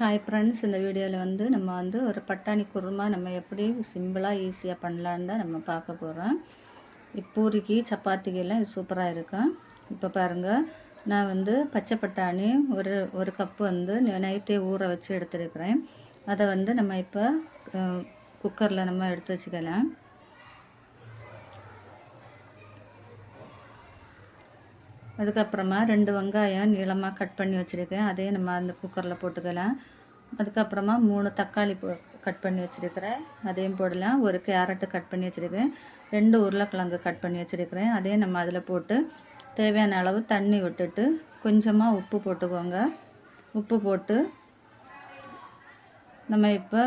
Hi friends இந்த வீடியோவில் வந்து நம்ம வந்து ஒரு பட்டாணி குருமா நம்ம எப்படி சிம்பிளாக ஈஸியாக பண்ணலான்னு தான் நம்ம பார்க்க போகிறோம் பூரிக்கு சப்பாத்திக்கெல்லாம் இது சூப்பராக இருக்கும் இப்போ பாருங்கள் நான் வந்து பச்சை பட்டாணி ஒரு ஒரு கப்பு வந்து நைட்டே ஊற வச்சு எடுத்துருக்கிறேன். அதை வந்து நம்ம இப்போ குக்கரில் நம்ம எடுத்து வச்சுக்கலாம். அதுக்கப்புறமா ரெண்டு வெங்காயம் நீளமாக கட் பண்ணி வச்சுருக்கேன். அதையும் நம்ம அந்த குக்கரில் போட்டுக்கலாம். அதுக்கப்புறமா மூணு தக்காளி போ கட் பண்ணி வச்சுருக்கிறேன். அதையும் போடலாம். ஒரு கேரட்டு கட் பண்ணி வச்சுருக்கேன். ரெண்டு உருளைக்கிழங்கு கட் பண்ணி வச்சுருக்கிறேன். அதையும் நம்ம அதில் போட்டு தேவையான அளவு தண்ணி விட்டுட்டு கொஞ்சமாக உப்பு போட்டுக்கோங்க. உப்பு போட்டு நம்ம இப்போ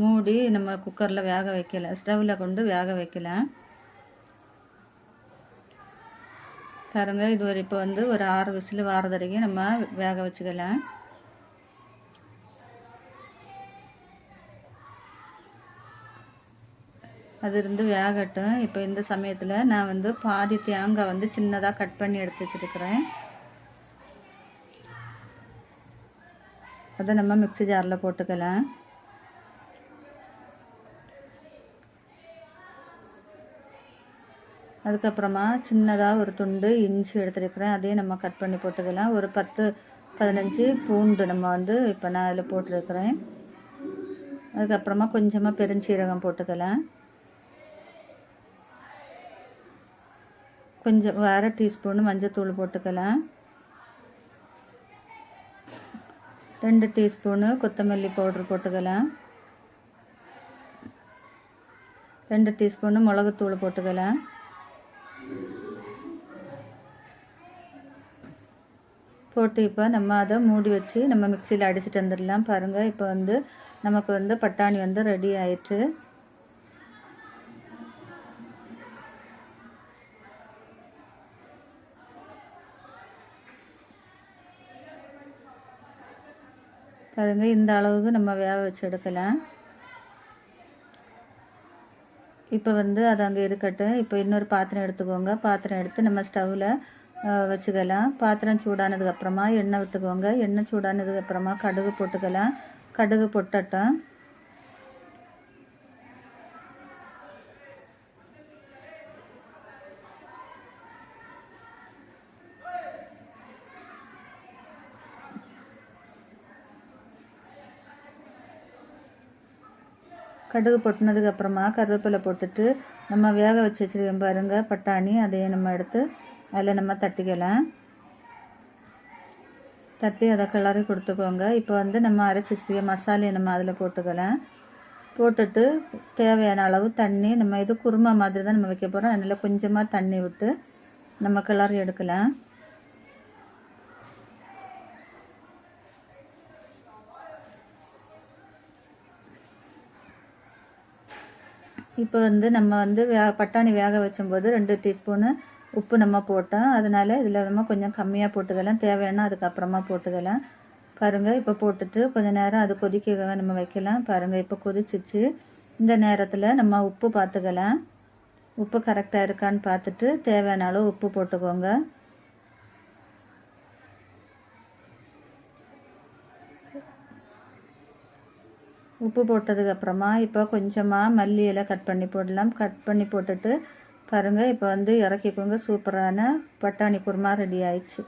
மூடி நம்ம குக்கரில் வேக வைக்கலாம் ஸ்டவ்வில் கொண்டு வேக வைக்கலாம். பாருங்கள் இது ஒரு இப்போ வந்து ஒரு ஆறு விசில் வாரது வரைக்கும் நம்ம வேக வச்சுக்கலாம். அது இருந்து வேகட்டும். இப்போ இந்த சமயத்தில் நான் வந்து பாதி தேங்காய் வந்து சின்னதாக கட் பண்ணி எடுத்து வச்சுருக்கிறேன். அதை நம்ம மிக்சி ஜாரில் போட்டுக்கலாம். அதுக்கப்புறமா சின்னதாக ஒரு துண்டு இஞ்சி எடுத்துருக்கிறேன். அதையும் நம்ம கட் பண்ணி போட்டுக்கலாம். ஒரு பத்து பதினஞ்சு பூண்டு நம்ம வந்து இப்போ நான் அதில் போட்டிருக்கிறேன். அதுக்கப்புறமா கொஞ்சமாக பெருஞ்சீரகம் போட்டுக்கலாம். கொஞ்சம் அரை டீஸ்பூன் மஞ்சத்தூள் போட்டுக்கலாம். ரெண்டு டீஸ்பூனு கொத்தமல்லி பவுட்ரு போட்டுக்கலாம். ரெண்டு டீஸ்பூனு மிளகுத்தூள் போட்டுக்கலாம். போட்டு இப்போ நம்ம அதை மூடி வச்சு நம்ம மிக்சியில் அடிச்சுட்டு வந்துடலாம் பாருங்கள் இப்போ வந்து நமக்கு வந்து பட்டாணி வந்து ரெடி ஆயிட்டு பாருங்கள் இந்த அளவுக்கு நம்ம வேக வச்சு எடுக்கலாம். இப்போ வந்து அது அங்கே இருக்கட்டும். இப்போ இன்னொரு பாத்திரம் எடுத்துக்கோங்க. பாத்திரம் எடுத்து நம்ம ஸ்டவ்வில் வச்சுக்கலாம். பாத்திரம் சூடானதுக்கப்புறமா எண்ணெய் விட்டுக்கோங்க. எண்ணெய் சூடானதுக்கப்புறமா கடுகு போட்டுக்கலாம். கடுகு பொட்டட்டும். கடுகு பொட்டினதுக்கப்புறமா கருவேப்பிலை போட்டுட்டு நம்ம வேக வச்சு வச்சுருக்கோம் பாருங்கள் பட்டாணி அதையும் நம்ம எடுத்து அதில் நம்ம தட்டிக்கலாம் தட்டி அதை கிளறி கொடுத்துக்கோங்க. இப்போ வந்து நம்ம அரைச்சி வச்சுருக்க மசாலையை நம்ம அதில் போட்டுக்கலாம் போட்டுட்டு தேவையான அளவு தண்ணி நம்ம இது குருமா மாதிரி தான் நம்ம வைக்க போகிறோம் அதனால் கொஞ்சமாக தண்ணி விட்டு நம்ம கிளறி எடுக்கலாம் இப்போ வந்து நம்ம வந்து வே பட்டாணி வேக வச்சும்போது ரெண்டு டீஸ்பூனு உப்பு நம்ம போட்டோம். அதனால் இதில் நம்ம கொஞ்சம் கம்மியாக போட்டுக்கலாம். தேவையான அதுக்கப்புறமா போட்டுக்கலாம். பாருங்கள் இப்போ போட்டுட்டு கொஞ்சம் நேரம் அது கொதிக்க நம்ம வைக்கலாம். பாருங்கள் இப்போ கொதிச்சிச்சு. இந்த நேரத்தில் நம்ம உப்பு பார்த்துக்கலாம் உப்பு கரெக்டாக இருக்கான்னு பார்த்துட்டு தேவையான அளவு உப்பு போட்டுக்கோங்க. உப்பு போட்டதுக்கப்புறமா இப்போ கொஞ்சமாக மல்லி எல்லாம் கட் பண்ணி போடலாம். கட் பண்ணி போட்டுட்டு பாருங்கள் இப்போ வந்து இறக்கிக்கோங்க சூப்பரான பட்டாணி குருமா ரெடி ஆயிடுச்சு.